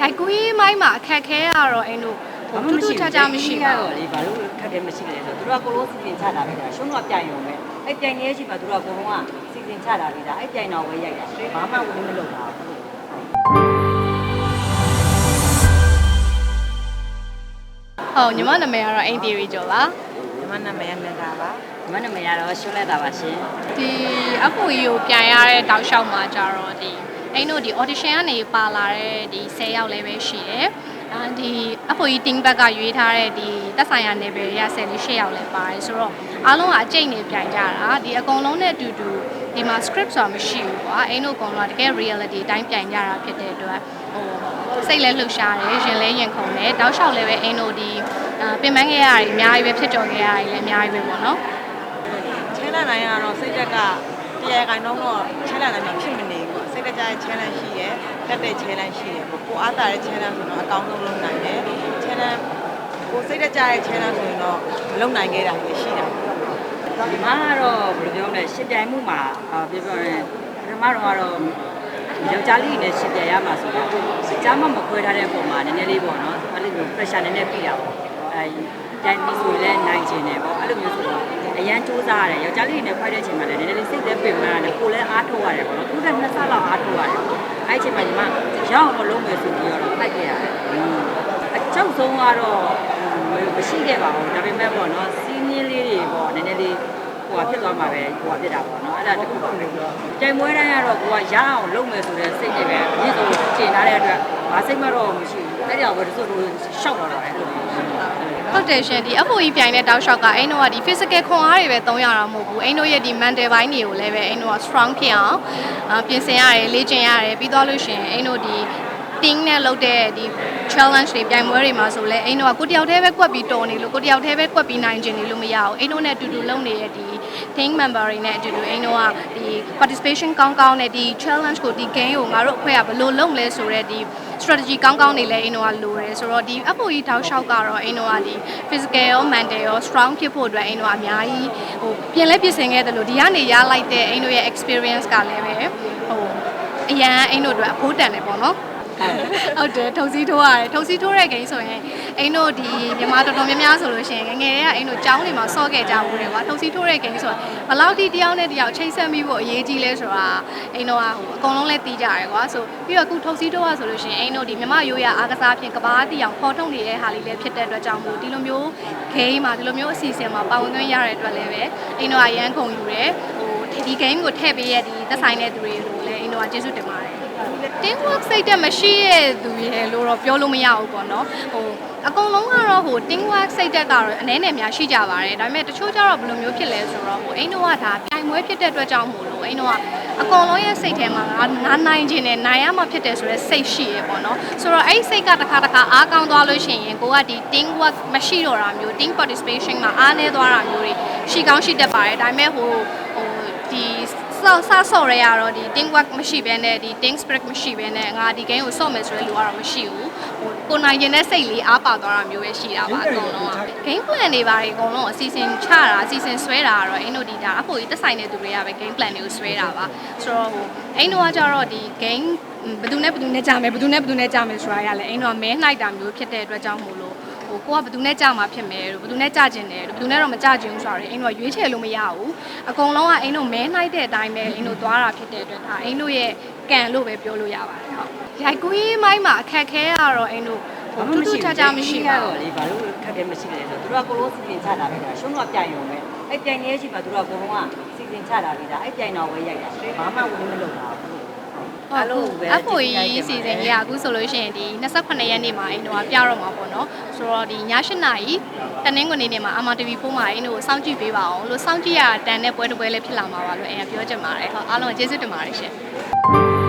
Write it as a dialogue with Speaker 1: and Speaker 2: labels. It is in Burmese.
Speaker 1: ရိုက်ကူးရေးမိုင်းမှာအခက်ခဲကတော့အင်းတို့ဟိုထူးထူးခြားခြားမရှိပါဘူး
Speaker 2: လေဘာလို့ခက်ခဲမရှိလဲဆိုတော့သူတို့ကကိုလိုစီစဉ်ချတာပဲဒါရှုံးတော့ပြိုင်ရုံပဲအဲ့ပြိုင်နေရှိမှသူတို့ကကိုလုံးကစီစဉ်ချတာလေဒါအဲ့ပြိုင်တော့ပဲရိုက်တာဘာမှဝင်မလုပ်တာဘူး
Speaker 1: ဟုတ်ညီမနာမည်ကတော့အိမ်တီရီကျော်ပါ
Speaker 3: ညီမနာမည်ကမြတ်တာပါ
Speaker 2: ဒီမနမရတော့ရှုံးလိုက်တာပါရှင်
Speaker 1: ဒီအဖိုကြီးကိုပြန်ရတဲ့တောက်လျှောက်မှာကြတော့ဒီ အိမ်တို့ဒီ audition ကနေပါလာတဲ့ဒီ10ယောက်လည်းပဲရှိတယ်အာဒီအဖိုကြီး team back ကရွေးထားတဲ့ဒီသက်ဆိုင်ရာ level ရ10လေး10ယောက်လည်းပါတယ်ဆိုတော့အားလုံးကအကျိတ်နေပြန်ကြတာဒီအကုန်လုံးနဲ့အတူတူဒီမှာ script ဆိုတာမရှိဘူးကွာအိမ်တို့အကုန်လုံးကတကယ် reality အတိုင်းပြန်ကြတာဖြစ်တဲ့အတွက်ဟိုစိတ်လည်းလှုပ်ရှားတယ်ရင်လည်းရင်ခုန်တယ်တောက်လျှောက်လည်းပဲအိမ်တို့ဒီအာပင်ပန်းခဲ့ရတာအများကြီးပဲဖြစ်တော်ခဲ့ရတာလည်းအများကြီးပဲပေါ့နော်
Speaker 3: ချဲလန်နိုင်ကတော့စိတ်သက်ကတရားခိုင်တော့တော့ချဲလန်နိုင်မှာဖြစ်မနေဘူးပေါ့စိ တ်တကြရဲ့ချဲလန်ရှိရယ်တက်တဲ့ချဲလန်ရှိရယ်ပေါ့ကိုအားတာတဲ့ချဲလန်ဆိုတော့အကောင်းဆုံးလုပ်နိုင်တယ်ချဲလန်ကိုစိတ်တကြရဲ့ချဲလန်ဆိုရင်တော့မလုပ်နိုင်ခဲ့တာလည်းရှိတာပေါ့
Speaker 2: ဒီမှာကတော့ဘယ်လိုပြောမလဲရှစ်ပြိုင်မှုမှာအာပြောပြောရင်ပထမတော့ကတော့ယောက်ျားလေးနဲ့ရှစ်ပြိုင်ရမှာဆိုတော့ကြားမမခွဲထားတဲ့ပုံမှာနည်းနည်းလေးပေါ့နော်အဲ့လိုမျိုး pressure နည်းနည်းပြတာပေါ့အဲ ကြိုင်ပြီးဆိုရင်လည်းနိုင်ချင်တယ်ပေါ့အဲ့လိုမျိုးဆိုတော့အရန်စူးစားရတယ်ယောက်ျားလေးနဲ့ခွဲတဲ့အချိန်မှာလည်းနည်းနည်းလေးစိတ်သက်ပင်ပန်းရတယ်ကိုလည်းအားထုတ်ရတယ်ပေါ့နော်သူကနှစ်ဆလောက်အားထုတ်ရတယ်ပေါ့အဲ့အချိန်မှာညီမရအောင်မလုပ်မယ်ဆိုပြီးတော့ဖိုက်ခဲ့ရတယ်အကျောက်ဆုံးကတော့မရှိခဲ့ပါဘူးဒါပေမဲ့ပေါ့နော်စီးနင်းလေးတွေပေါ့နည်းနည်းလေးဟိုဖြစ်သွားမှာပဲဟိုဖြစ်တာပေါ့နော်အဲ့ဒါတခုပေါ့ကြိုင်မွေးတိုင်းကတော့ကိုကရအောင်လုပ်မယ်ဆိုတဲ့စိတ်တွေပဲအရင်ဆိုချိန်ထားတဲ့အတွက်ဘာစိတ်မတော့မရှိဘူး အဲ့ဒီအောင်ပဲတချို့တို့ရှောက်တော့တာပဲအဲ့လိုမျိုး
Speaker 1: ဟုတ်တယ်ရှင်ဒီအဖိုကြီးပြိုင်တဲ့တောက်လျှောက်ကအိမ်တို့ကဒီ physical ခွန်အားတွေပဲသုံးရတာမဟုတ်ဘူးအိမ်တို့ရဲ့ဒီ mental ဘိုင်းတွေကိုလည်းပဲအိမ်တို့က strong ဖြစ်အောင်အာပြင်ဆင်ရတယ်လေ့ကျင့်ရတယ်ပြီးသွားလို့ရှရင်အိမ်တို့ဒီ team နဲ့လုပ်တဲ့ဒီ challenge တွေပြိုင်ပွဲတွေမှာဆိုလဲအိမ်တို့ကကိုတယောက်တည်းပဲကွက်ပြီးတော်နေလို့ကိုတယောက်တည်းပဲကွက်ပြီးနိုင်ကျင်နေလို့မရဘူးအိမ်တို့နဲ့အတူတူလုပ်နေတဲ့ဒီ team member တွေနဲ့အတူတူအိမ်တို့ကဒီ participation ကောင်းကောင်းနဲ့ဒီ challenge ကိုဒီ game ကိုငါတို့အဖွဲ့ကဘယ်လိုလုပ်မလဲဆိုတော့ဒီ strategy ကောင်းကောင်းနေလဲအိမ်တို့ကလိုတယ်ဆိုတော့ဒီ FOE တောက်လျှောက်ကတော့အိမ်တို့ကဒီ physical ရော mental ရော strong ဖြစ်ဖို့အတွက်အိမ်တို့ကအများကြီးဟိုပြင်လဲပြင်ဆင်ခဲ့တယ်လို့ဒီကနေရလိုက်တဲ့အိမ်တို့ရဲ့ experience ကလည်းပဲဟိုအရန်အိမ်တို့အတွက်အဖို့တန်တယ်ပေါ့နော် ဟုတ်တယ်ထုံစည်းထိုးရတယ်ထုံစည်းထိုးတဲ့ဂိမ်းဆိုရင်အိမ်တို့ဒီမြန်မာတော်တော်များများဆိုလို့ရှိရင်ငယ်ငယ်တွေကအိမ်တို့ကျောင်းတွေမှာစော့ခဲ့ကြဘူးတယ်ကွာထုံစည်းထိုးတဲ့ဂိမ်းဆိုတာဘယ်လောက်ထိတယောက်နဲ့တယောက်ချိတ်ဆက်မိဖို့အရေးကြီးလဲဆိုတာအိမ်တို့ကဟိုအကုန်လုံးလဲသိကြရတယ်ကွာဆိုပြီးတော့အခုထုံစည်းထိုးရဆိုလို့ရှိရင်အိမ်တို့ဒီမြန်မာရိုးရအားကစားဖြင့်ကဘာတီအောင်ဖော်ထုတ်နေတဲ့ဟာလေးလည်းဖြစ်တဲ့အတွက်ကြောင့်မို့ဒီလိုမျိုးဂိမ်းမှာဒီလိုမျိုးအစီအစဉ်မှာပါဝင်ခွင့်ရတဲ့အတွက်လည်းပဲအိမ်တို့ကရန်ခုန်ယူတယ်ဟိုဒီ game ကိုထည့်ပေးရတဲ့ဒီသက်ဆိုင်တဲ့သူတွေကိုလည်းအိမ်တို့ကကျေးဇူးတင်ပါတယ် team work စိတ်တက်မရှိတဲ့သူရဲ့လို့တော့ပြောလို့မရဘူးပေါ့နော်ဟိုအကုန်လုံးကတော့ဟို team work စိတ်တက်ကတော့အနည်းနဲ့များရှိကြပါတယ်ဒါပေမဲ့တချို့ကျတော့ဘယ်လိုမျိုးဖြစ်လဲဆိုတော့ဟိုအိမ်တို့ကဒါပြိုင်ပွဲဖြစ်တဲ့အတွက်ကြောင့်မို့လို့အိမ်တို့ကအကုန်လုံးရဲ့စိတ်ထဲမှာငါငါနိုင်ခြင်းနဲ့နိုင်ရမှဖြစ်တယ်ဆိုတဲ့စိတ်ရှိရပေါ့နော်ဆိုတော့အဲ့ဒီစိတ်ကတစ်ခါတစ်ခါအားကောင်းသွားလို့ရှိရင်ကိုကဒီ team work မရှိတော့တာမျိုး team participation မှာအားနည်းသွားတာမျိုးတွေရှိကောင်းရှိတတ်ပါတယ်ဒါပေမဲ့ဟိုဟိုဒီ ဆော့ဆော့ဆော့ရရတော့ဒီ team work မရှိဘဲနဲ့ဒီ team spirit မရှိဘဲနဲ့ငါဒီ game ကိုဆော့မယ်ဆိုတဲ့လူကတော့မရှိဘူးဟိုကိုနိုင်ရင်တဲ့စိတ်လေးအားပါသွားတာမျိုးပဲရှိတာပါအကုန်လုံးက game plan တွေပါတွေအကုန်လုံးအစီအစဉ်ချတာအစီအစဉ်ဆွဲတာကတော့အင်းတို့ဒီဒါအဖို့ကြီးတက်ဆိုင်တဲ့သူတွေကပဲ game plan တွေကိုဆွဲတာပါဆိုတော့ဟိုအင်းတို့ကကြတော့ဒီ game ဘယ်သူနဲ့ဘယ်သူနဲ့ကြာမယ်ဘယ်သူနဲ့ဘယ်သူနဲ့ကြာမယ်ဆိုတာရလဲအင်းတို့ကမဲနှိုက်တာမျိုးဖြစ်တဲ့အတွက်ကြောင့်မို့ လို့ဟိုကိုကဘယ်သူနဲ့ကြာမှာဖြစ်မယ်လို့ဘယ်သူနဲ့ကြာကျင်တယ်လို့ဘယ်သူနဲ့တော့မကြာကျင်ဘူးဆိုတော့အင်းတို့ကရွေးချယ်လို့မရဘူးအကုန်လုံးကအင်းတို့မဲနှိုက်တဲ့အတိုင်းပဲအင်းတို့သွားတာဖြစ်တဲ့အတွက်ဒါအင်းတို့ရဲ့ကံလို့ပဲပြောလို့ရပါတယ်ဟုတ်ရိုက်ကူးရေးမိုင်းမှာအခက်ခဲကတော့အင်းတို့ဟိုထူးထူးခြားခြားမရှိပါဘူး
Speaker 2: လေဘာလို့ခက်ခဲမရှိလဲဆိုတော့သူတို့ကကိုလိုစီစဉ်ချတာပဲဒါရှုံးတော့ပြိုင်ရုံပဲအဲ့ပြိုင်နေရှိမှသူတို့ကကိုလုံးကစီစဉ်ချတာလေဒါအဲ့ပြိုင်တော့ပဲရိုက်တာဘာမှဝင်မလုပ်တာဘူး
Speaker 1: ဟုတ်လို့အဖိုကြီးစီစဉ်ကြီးကအခုဆိုလို့ရှိရင်ဒီ28ရက်နေ့မှာအိမ်တို့ကပြတော့မှာပေါ့နော်ဆိုတော့ဒီည8နာရီတနင်္ဂနွေနေ့မှာ MRTV4 မှာအိမ်တို့ကိုစောင့်ကြည့်ပေးပါအောင်လို့စောင့်ကြည့်ရတန်တဲ့ပွဲတစ်ပွဲလေးဖြစ်လာမှာပါလို့အိမ်ကပြောချင်ပါတယ်ဟုတ်အားလုံးကျေးဇူးတင်ပါတယ်ရှင်